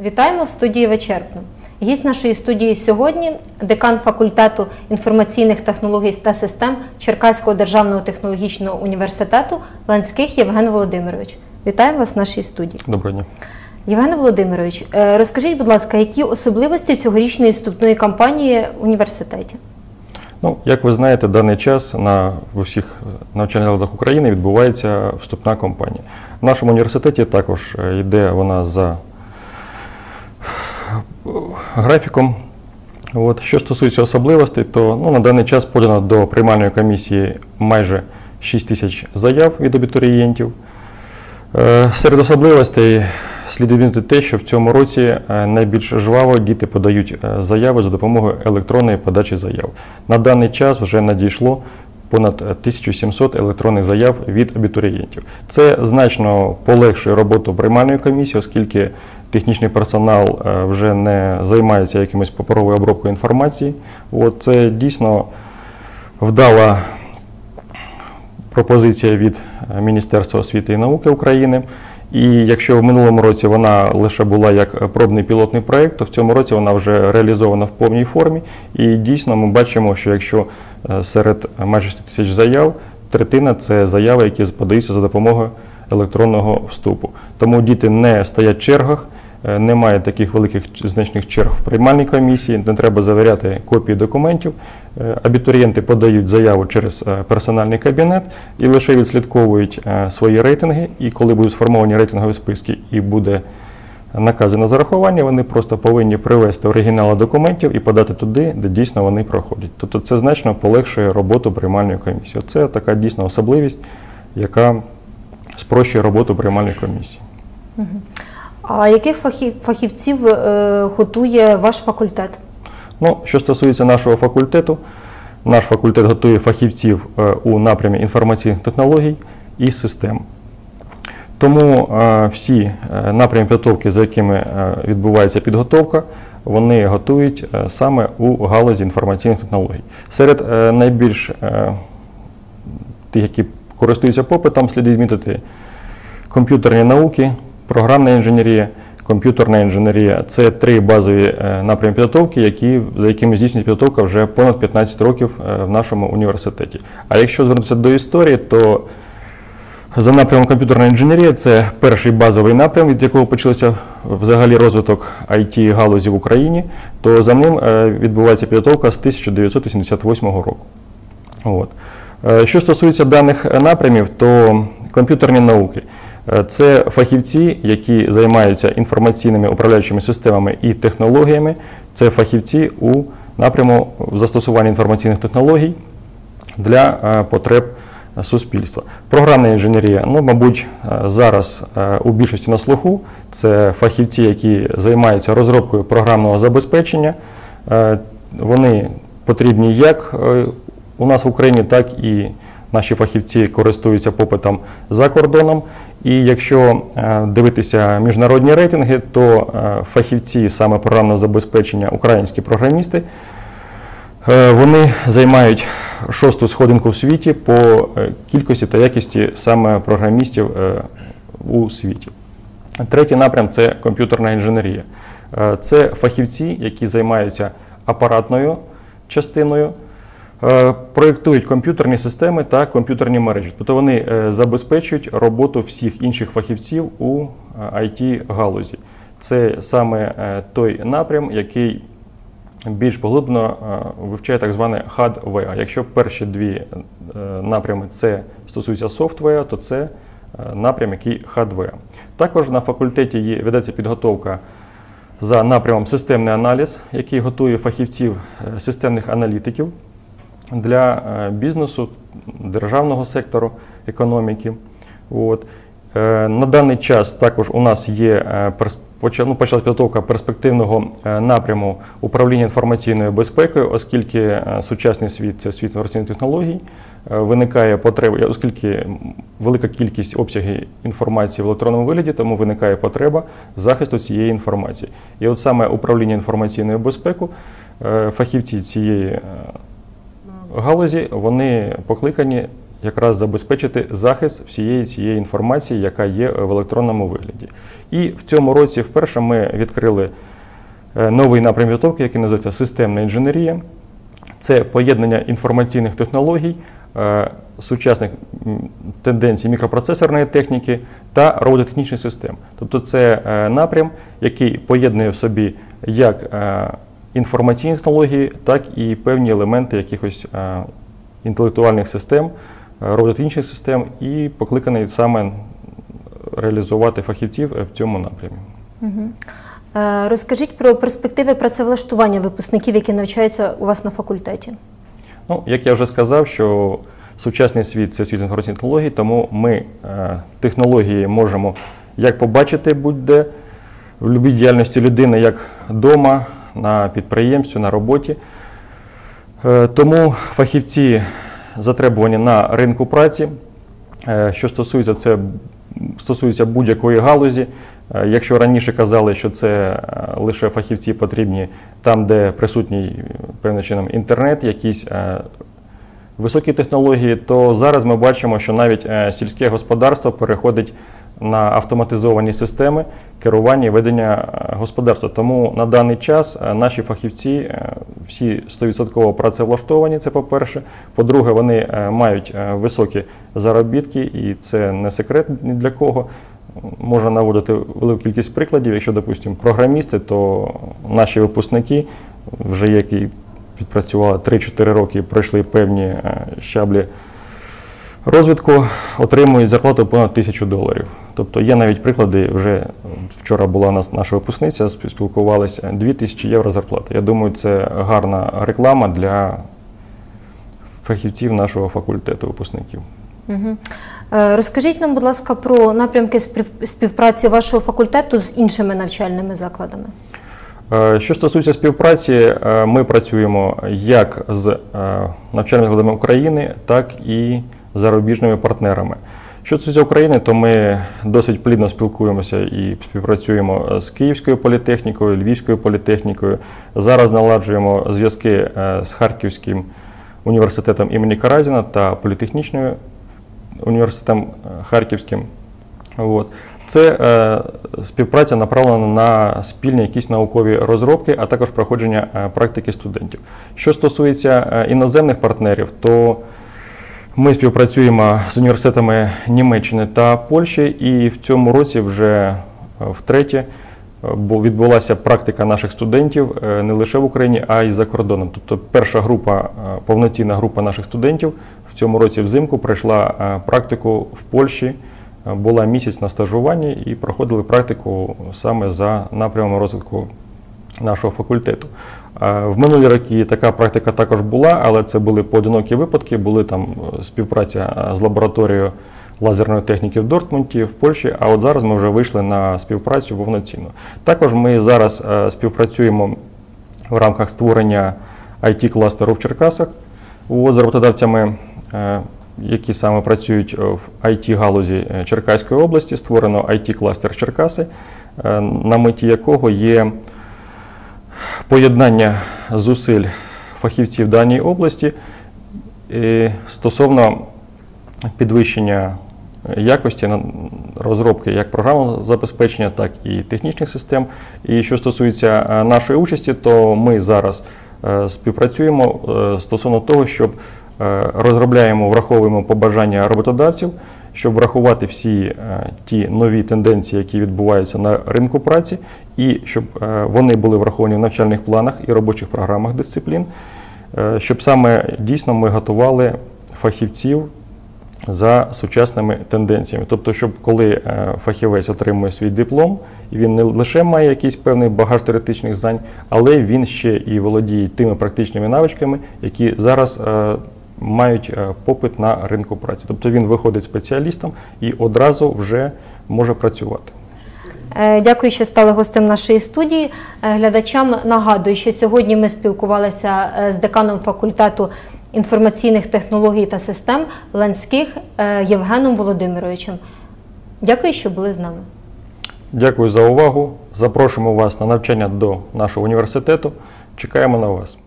Вітаємо в студії Вечерпно. Гість нашої студії сьогодні декан факультету інформаційних технологій та систем Черкаського державного технологічного університету Ланських Євген Володимирович. Вітаємо вас в нашій студії. Доброго дня. Євген Володимирович, е, розкажіть, будь ласка, які особливості цьогорічної вступної кампанії в університеті? Ну, як ви знаєте, даний час на в усіх навчальних закладах України відбувається вступна кампанія. В нашому університеті також е, йде вона за е, графіком. От. Що стосується особливостей, то ну, на даний час подано до приймальної комісії майже 6 тисяч заяв від абітурієнтів. Е, Серед особливостей слід відмітити те, що в цьому році е, найбільш жваво діти подають е, заяви за допомогою електронної подачі заяв. На даний час вже надійшло понад 1700 електронних заяв від абітурієнтів. Це значно полегшує роботу приймальної комісії, оскільки технічний персонал е, вже не займається якимось паперовою обробкою інформації. От це дійсно вдала пропозиція від е, Міністерства освіти і науки України. І якщо в минулому році вона лише була як пробний пілотний проєкт, то в цьому році вона вже реалізована в повній формі. І дійсно ми бачимо, що якщо е, серед майже 100 тисяч заяв, третина це заяви, які подаються за допомогою електронного вступу. Тому діти не стоять в чергах. Е, Немає таких великих значних черг в приймальній комісії, не треба завіряти копії документів. Е, Абітурієнти подають заяву через е, персональний кабінет і лише відслідковують свої рейтинги. І коли будуть сформовані рейтингові списки і буде накази на зарахування, вони просто повинні привести оригінали документів і подати туди, де дійсно вони проходять. Тобто це значно полегшує роботу приймальної комісії. Це така дійсна особливість, яка спрощує роботу приймальної комісії. А яких фахівців е, готує ваш факультет? Ну, що стосується нашого факультету, наш факультет готує фахівців е, у напрямі інформаційних технологій і систем. Тому е, всі напрями підготовки, за якими відбувається підготовка, вони готують саме у галузі інформаційних технологій. Серед найбільш тих, які користуються попитом, слід відмітити комп'ютерні науки, програмна інженерія, комп'ютерна інженерія це три базові е, напрями підготовки, які, за якими здійснюється підготовка вже понад 15 років е, в нашому університеті. А якщо звернутися до історії, то за напрямом комп'ютерна інженерія це перший базовий напрям, від якого почався взагалі розвиток it галузі в Україні, то за ним е, відбувається підготовка з 1988 року. От. Що стосується даних напрямів, то комп'ютерні науки це фахівці, які займаються інформаційними управляючими системами і технологіями. Це фахівці у напряму застосування інформаційних технологій для е, потреб е, суспільства. Програмна інженерія, ну, мабуть, е, зараз е, у більшості на слуху це фахівці, які займаються розробкою програмного забезпечення. Е, Вони потрібні як е, у нас в Україні, так і наші фахівці користуються попитом за кордоном. І якщо е, дивитися міжнародні рейтинги, то е, фахівці саме програмного забезпечення, українські програмісти, Е, Вони займають шосту сходинку в світі по кількості та якості саме програмістів у світі. Третій напрям це комп'ютерна інженерія. Це фахівці, які займаються апаратною частиною, проєктують комп'ютерні системи та комп'ютерні мережі. Тобто вони е, забезпечують роботу всіх інших фахівців у it галузі. Це саме е, той напрям, який більш поглиблено е, вивчає так зване hardware. Якщо перші дві е, напрями це стосується софтвера, то це е, напрям, який hardware. Також на факультеті є, ведеться підготовка за напрямом системний аналіз, який готує фахівців е, системних аналітиків для е, бізнесу, державного сектору економіки. От. Е, На даний час також у нас є е, ну, почалась підготовка перспективного напряму управління інформаційною безпекою, оскільки сучасний світ це світ інформаційних технологій. Виникає потреба, оскільки велика кількість обсягів інформації в електронному вигляді, тому виникає потреба захисту цієї інформації. І от саме управління інформаційною безпекою, фахівці цієї галузі вони покликані якраз забезпечити захист всієї цієї інформації, яка є в електронному вигляді. І в цьому році вперше ми відкрили е, новий напрям підготовки, який називається системна інженерія. Це поєднання інформаційних технологій, е, сучасних тенденцій мікропроцесорної техніки та робототехнічних систем. Тобто це е, напрям, який поєднує в собі як інформаційні технології, так і певні елементи якихось е, інтелектуальних систем, е, робототехнічних систем і покликаний саме реалізувати фахівців е, в цьому напрямі. Розкажіть про перспективи працевлаштування випускників, які навчаються у вас на факультеті. Ну, як я вже сказав, що сучасний світ це світ інформаційних технологій, тому ми технології можемо як побачити будь-де в будь-якій діяльності людини, як вдома, на підприємстві, на роботі. Е, тому фахівці затребувані на ринку праці. Е, Що стосується це стосується будь-якої галузі. Е, Якщо раніше казали, що це лише фахівці потрібні там, де присутній певним чином інтернет, якісь високі технології, то зараз ми бачимо, що навіть е, сільське господарство переходить на автоматизовані системи керування і ведення е, господарства. Тому на даний час е, наші фахівці всі 100% працевлаштовані. Це по-перше. По-друге, вони мають високі заробітки, і це не секрет ні для кого. Можна наводити велику кількість прикладів. Якщо, допустимо, програмісти, то наші випускники вже які відпрацювали 3-4 роки, пройшли певні е, щаблі розвитку, отримують зарплату понад тисячу доларів. Тобто є навіть приклади, вже вчора була нас наша випускниця, спі- спілкувалися 2000 євро зарплата. Я думаю, це гарна реклама для фахівців нашого факультету випускників. Е, Розкажіть нам, будь ласка, про напрямки спів- співпраці вашого факультету з іншими навчальними закладами. Е, Що стосується співпраці, е, ми працюємо як з е, навчальними закладами України, так і з зарубіжними партнерами. Що стосується України, то ми досить плідно спілкуємося і співпрацюємо з Київською політехнікою, Львівською політехнікою. Зараз наладжуємо зв'язки з Харківським університетом імені Каразіна та політехнічною університетом Харківським. От. Це е, співпраця направлена на спільні якісь наукові розробки, а також проходження е, практики студентів. Що стосується е, іноземних партнерів, то ми співпрацюємо з університетами Німеччини та Польщі, і в цьому році вже е, втретє бо відбулася практика наших студентів не лише в Україні, а й за кордоном. Тобто перша група, повноцінна група наших студентів в цьому році взимку пройшла практику в Польщі. Була місяць на стажуванні і проходили практику саме за напрямом розвитку нашого факультету. В минулі роки така практика також була, але це були поодинокі випадки. Були там е, співпраця е, з лабораторією лазерної техніки в Дортмунті, в Польщі. А от зараз ми вже вийшли на співпрацю повноцінну. Також ми зараз е, співпрацюємо в рамках створення IT-кластеру в Черкасах з роботодавцями, які саме працюють е, в IT-галузі е, Черкаської області. Створено IT-кластер Черкаси, е, на меті якого є поєднання зусиль фахівців даній області стосовно підвищення якості розробки як програмного забезпечення, так і технічних систем. І що стосується нашої участі, то ми зараз співпрацюємо стосовно того, щоб розробляємо, враховуємо побажання роботодавців, щоб врахувати всі е, ті нові тенденції, які відбуваються на ринку праці, і щоб е, вони були враховані в навчальних планах і робочих програмах дисциплін, е, щоб саме дійсно ми готували фахівців за сучасними тенденціями. Тобто, щоб коли е, фахівець отримує свій диплом, він не лише має якийсь певний багаж теоретичних знань, але він ще і володіє тими практичними навичками, які зараз е, мають е, попит на ринку праці. Тобто він виходить спеціалістом і одразу вже може працювати. Е, Дякую, що стали гостем нашої студії. Е, Глядачам нагадую, що сьогодні ми спілкувалися з деканом факультету інформаційних технологій та систем Ланських е, Євгеном Володимировичем. Дякую, що були з нами. Дякую за увагу. Запрошуємо вас на навчання до нашого університету. Чекаємо на вас.